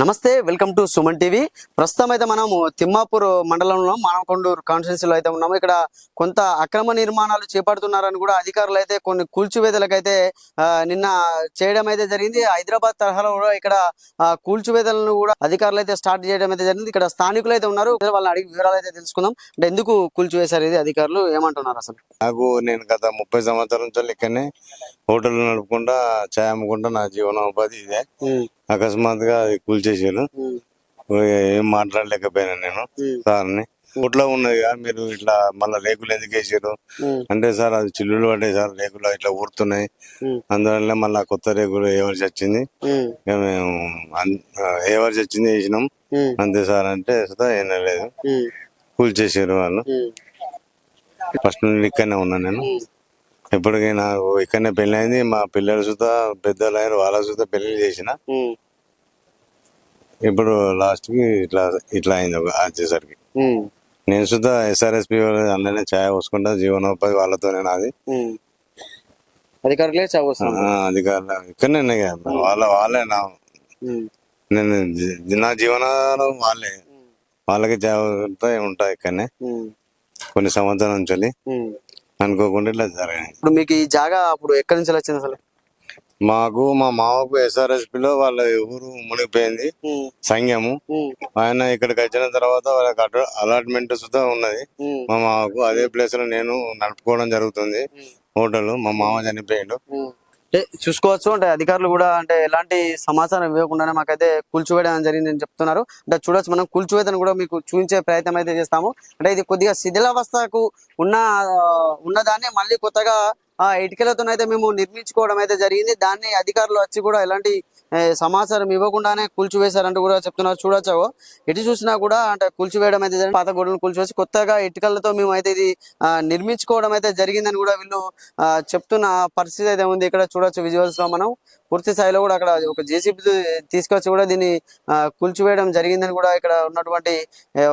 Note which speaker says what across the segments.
Speaker 1: నమస్తే welcome to Suman TV. ప్రస్తుతం అయితే మనము తిమ్మాపూర్ మండలంలో మానకొండూరు కాన్స్టిట్యున్సీలో అయితే ఉన్నాము. ఇక్కడ కొంత అక్రమ నిర్మాణాలు చేపడుతున్నారని కూడా అధికారులు అయితే కొన్ని కూల్చివేతలకైతే నిన్న చేయడం అయితే జరిగింది. హైదరాబాద్ తరహాలో కూడా ఇక్కడ ఆ, కూల్చివేతలను కూడా అధికారులు అయితే స్టార్ట్ చేయడం అయితే జరిగింది. ఇక్కడ స్థానికులు అయితే ఉన్నారు. వాళ్ళని అడిగి వివరాలు అయితే తెలుసుకుందాం. అంటే ఎందుకు కూల్చివేశారు ఇది అధికారులు? ఏమంటున్నారు అసలు?
Speaker 2: నాకు నేను గత ముప్పై సంవత్సరాల నుంచి ఇక్కడనే హోటల్ నడుపుకుంటా చాయ్ అమ్ముకుంటా నా జీవనోపాధి ఇదే. అకస్మాత్తుగా అది కూల్చేసారు ఏం మాట్లాడలేకపోయినా నేను సార్ని. ఊట్లో ఉన్నది కదా మీరు ఇట్లా మళ్ళీ రేకులు ఎందుకు వేసారు? అంటే సార్ అది చిల్లులు పడ్డాయి సార్ రేకులు ఇట్లా ఊరుతున్నాయి. అందువల్ల మళ్ళీ కొత్త రేకులు ఏవర్స్ వచ్చింది ఇక మేము ఏవర్స్ వచ్చింది వేసినాం అంతే సార్ అంటే ఏం లేదు. కూల్చేసారు వాళ్ళు. ఫస్ట్ నుండి ఇక్కడనే ఉన్నా నేను. ఇప్పటికీ నాకు ఇక్కడనే పెళ్ళి అయింది మా పిల్లలు సుతా పెద్దలు అయ్యారు వాళ్ళ సుతా పెళ్ళి చేసిన. ఇప్పుడు లాస్ట్కి ఇట్లా ఇట్లా అయింది ఒక వచ్చేసరికి నేను సుతా ఎస్ఆర్ఎస్పి అందులోనే ఛాయ్ పోసుకుంటా జీవనోపాధి వాళ్ళతోనే నాది.
Speaker 1: అధికారులే
Speaker 2: ఆ, అధికారులు ఇక్కడనే. వాళ్ళ వాళ్ళే నా నేను నా జీవనాలు వాళ్ళే. వాళ్ళకి ఛాయ్ ఉంటాయి ఇక్కడనే. కొన్ని సంవత్సరాల నుంచి అనుకోకుండా ఇట్లా జరిగాయి
Speaker 1: ఇప్పుడు మీకు ఈ జాగా అప్పుడు ఎక్కడి నుంచి వచ్చింది అసలు?
Speaker 2: మాకు మా మామకు ఎస్ఆర్ఎస్పి లో వాళ్ళ ఊరు మునిగిపోయింది. సంఘము. ఆయన ఇక్కడికి వచ్చిన తర్వాత వాళ్ళకి అలాట్మెంట్ సుధా ఉన్నది. మా మామకు అదే ప్లేస్లో నేను నడుపుకోవడం జరుగుతుంది. హోటల్ మా మామ చనిపోయిండు.
Speaker 1: అంటే చూసుకోవచ్చు. అంటే అధికారులు కూడా అంటే ఎలాంటి సమాచారం ఇవ్వకుండానే మాకైతే కూల్చివేయడం జరిగింది అని చెప్తున్నారు. అంటే చూడొచ్చు మనం కూల్చివేతను కూడా మీకు చూపించే ప్రయత్నం అయితే చేస్తాము. అంటే ఇది కొద్దిగా శిథిలావస్థకు ఉన్న ఉన్నదాన్ని మళ్ళీ కొత్తగా ఆ ఇటుకలతో అయితే మేము నిర్మించుకోవడం అయితే జరిగింది. దాన్ని అధికారులు వచ్చి కూడా ఎలాంటి సమాచారం ఇవ్వకుండానే కూల్చివేశారంటూ కూడా చెప్తున్నారు. చూడొచ్చు. ఎటు చూసినా కూడా అంటే కూల్చివేయడం అయితే జరిగింది. పాత గొడవలు కూల్చివేసి కొత్తగా ఇటుకలతో మేము అయితే ఇది ఆ, నిర్మించుకోవడం అయితే జరిగిందని కూడా వీళ్ళు చెప్తున్న పరిస్థితి అయితే ఉంది. ఇక్కడ చూడొచ్చు విజువల్స్లో మనం. పూర్తి స్థాయిలో కూడా అక్కడ ఒక జేసీబీ తీసుకొచ్చి కూడా దీన్ని కూల్చివేయడం జరిగిందని కూడా ఇక్కడ ఉన్నటువంటి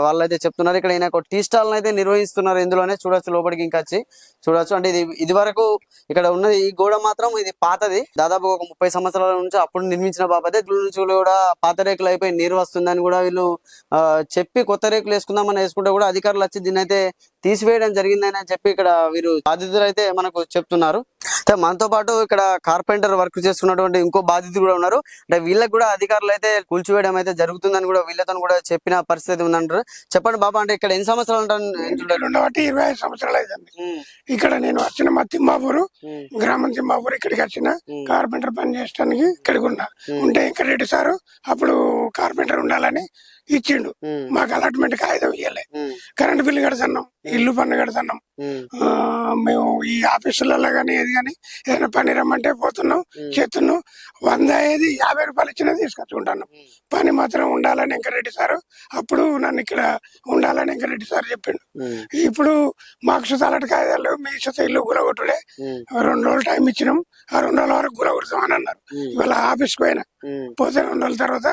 Speaker 1: వాళ్ళైతే చెప్తున్నారు. ఇక్కడ ఈయన ఒక టీ స్టాల్ అయితే నిర్వహిస్తున్నారు. ఇందులోనే చూడొచ్చు లోపలికి ఇంకా వచ్చి చూడొచ్చు. అంటే ఇది ఇది వరకు ఇక్కడ ఉన్నది ఈ గోడ మాత్రం ఇది పాతది. దాదాపు ఒక ముప్పై సంవత్సరాల నుంచి అప్పుడు నిర్మించిన బాబతే నుంచి కూడా పాత రేకులు అయిపోయి నీరు వస్తుందని కూడా వీళ్ళు చెప్పి కొత్త రేకులు వేసుకుందామని వేసుకుంటే కూడా అధికారులు వచ్చి దీన్ని అయితే తీసివేయడం జరిగిందని అని చెప్పి ఇక్కడ వీరు బాధితులు అయితే మనకు చెప్తున్నారు. అయితే మనతో పాటు ఇక్కడ కార్పెంటర్ వర్క్ చేస్తున్నటువంటి ఇంకో బాధితులు కూడా ఉన్నారు. అంటే వీళ్ళకి కూడా అధికారులు అయితే కూల్చివేయడం అయితే జరుగుతుందని కూడా వీళ్ళతో కూడా చెప్పిన పరిస్థితి ఉందంటారు. చెప్పండి బాబా అంటే ఇక్కడ ఎన్ని సంవత్సరాలు
Speaker 3: ఉండబట్టి ఇరవై ఐదు సంవత్సరాలు అయిందండి. ఇక్కడ నేను వచ్చిన మా తిమ్మాపూరు గ్రామం తిమ్మాపూరు ఇక్కడికి వచ్చిన కార్పెంటర్ పని చేయడానికి ఇక్కడికి ఉన్నా. ఉంటే ఇంకా రెడ్డి సారు అప్పుడు కార్పెంటర్ ఉండాలని ఇచ్చిండు. మాకు అలాట్మెంట్ కాగితం ఇవ్వలే కరెంట్ బిల్లు కడుతున్నాం ఇల్లు పన్ను కడుతున్నాం. మేము ఈ ఆఫీసులలో కానీ ఏది కానీ ఏదైనా పని రమ్మంటే పోతున్నాం చేస్తున్నాం. వంద ఏది యాభై రూపాయలు ఇచ్చినా తీసుకొచ్చుకుంటున్నాం. పని మాత్రం ఉండాలని వెంకరెడ్డి సారు అప్పుడు నన్ను ఇక్కడ ఉండాలని వెంకరెడ్డి సార్ చెప్పిండు. ఇప్పుడు మాకు సుతాలటి కాగితాలు మీ సుత ఇల్లు గులగొట్టుడే. రెండు రోజులు టైం ఇచ్చినాం ఆ రెండు రోజుల వరకు గులగొడతామని అన్నారు. ఇవాళ ఆఫీస్కి పోయినా. పోతే రెండు రోజుల తర్వాత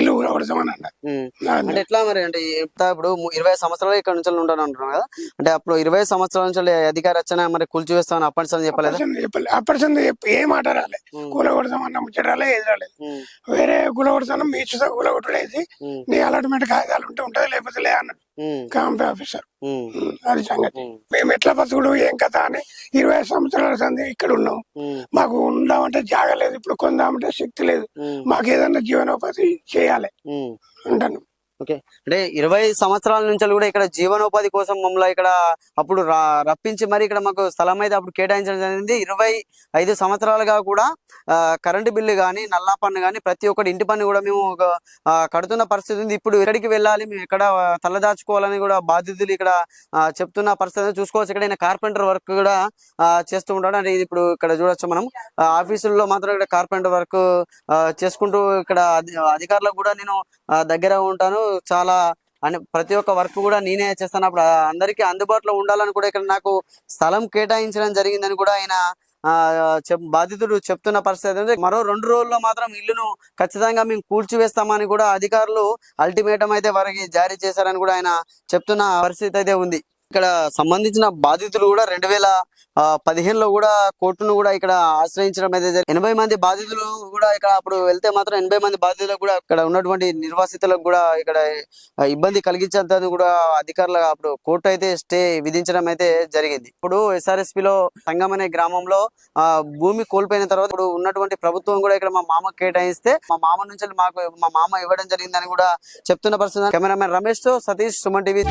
Speaker 3: ఇల్లు గులగొడతామని అన్నారు.
Speaker 1: అంటే ఎట్లా మరి అంటే ఇప్పుడు ఇరవై సంవత్సరాలు ఇక్కడ నుంచి ఉంటాను అంటున్నాం కదా. అంటే అప్పుడు ఇరవై సంవత్సరాల నుంచి అధికారి వచ్చినా మరి కూల్చివేస్తామని అప్పటి చెప్పలేదా?
Speaker 3: చెప్పలే. అప్పటిసంది ఏ మాట రాలే. కూలగొడతామన్న ముచ్చట రాలే ఏది రాలేదు వేరే గులగొడతాను మీ సుత గులగొట్టలేదు నీ అలాట్మెంట్ కాగితాలు ఉంటే ఉంటది లేకపోతే లే అన్నాడు కాంపే ఆఫీసర్ అది సంగతి. మేము ఎట్లా బతుకుడు ఏం కథ అని ఇరవై సంవత్సరాల సంది ఇక్కడ ఉన్నాం. మాకు ఉందామంటే జాగలేదు ఇప్పుడు కొందామంటే శక్తి లేదు. మాకు ఏదన్నా జీవనోపాధి చేయాలి అంటాను.
Speaker 1: ఓకే. అంటే ఇరవై సంవత్సరాల నుంచి కూడా ఇక్కడ జీవనోపాధి కోసం మమ్మల్ని ఇక్కడ అప్పుడు రప్పించి మరి ఇక్కడ మాకు స్థలం అయితే అప్పుడు కేటాయించడం జరిగింది. ఇరవై ఐదు సంవత్సరాలుగా కూడా కరెంటు బిల్లు కానీ నల్లా పన్ను కానీ ప్రతి ఒక్కటి ఇంటి పన్ను కూడా మేము కడుతున్న పరిస్థితి ఉంది. ఇప్పుడు ఎక్కడికి వెళ్ళాలి మేము ఎక్కడ తలదాచుకోవాలని కూడా బాధితులు ఇక్కడ చెప్తున్న పరిస్థితి చూసుకోవచ్చు. ఇక్కడ కార్పెంటర్ వర్క్ కూడా చేస్తూ ఉంటాడు. అంటే ఇది ఇప్పుడు ఇక్కడ చూడొచ్చు మనం. ఆ, ఆఫీసుల్లో మాత్రం ఇక్కడ కార్పెంటర్ వర్క్ చేసుకుంటూ ఇక్కడ అధికారులకు కూడా నేను దగ్గర ఉంటాను. చాలా అని ప్రతి ఒక్క వర్క్ కూడా నేనే చేస్తాను. అప్పుడు అందరికీ అందుబాటులో ఉండాలని కూడా ఇక్కడ నాకు స్థలం కేటాయించడం జరిగిందని కూడా ఆయన ఆ, చెప్ బాధితుడు చెప్తున్న పరిస్థితి అంటే మరో రెండు రోజుల్లో మాత్రం ఇల్లును ఖచ్చితంగా మేము కూల్చివేస్తామని కూడా అధికారులు అల్టిమేటం అయితే వారికి జారీ చేశారని కూడా ఆయన చెప్తున్న పరిస్థితి అయితే ఉంది. ఇక్కడ సంబంధించిన బాధితులు కూడా రెండు వేల పదిహేనులో కూడా కోర్టును కూడా ఇక్కడ ఆశ్రయించడం అయితే ఎనభై మంది బాధితులు కూడా ఇక్కడ అప్పుడు వెళ్తే మాత్రం ఎనభై మంది బాధితులకు కూడా ఇక్కడ ఉన్నటువంటి నిర్వాసితులకు కూడా ఇక్కడ ఇబ్బంది కలిగించేంత కూడా అధికారులు అప్పుడు కోర్టు అయితే స్టే విధించడం అయితే జరిగింది. ఇప్పుడు ఎస్ఆర్ఎస్పి లో సంగం అనే గ్రామంలో భూమి కోల్పోయిన తర్వాత ఇప్పుడు ఉన్నటువంటి ప్రభుత్వం కూడా ఇక్కడ మా మామ కేటాయిస్తే మా మామ నుంచి మాకు మా మామ ఇవ్వడం జరిగిందని కూడా చెప్తున్న పరిస్థితి. కెమెరామెన్ రమేష్తో సతీష్ సుమన్ టీవీ.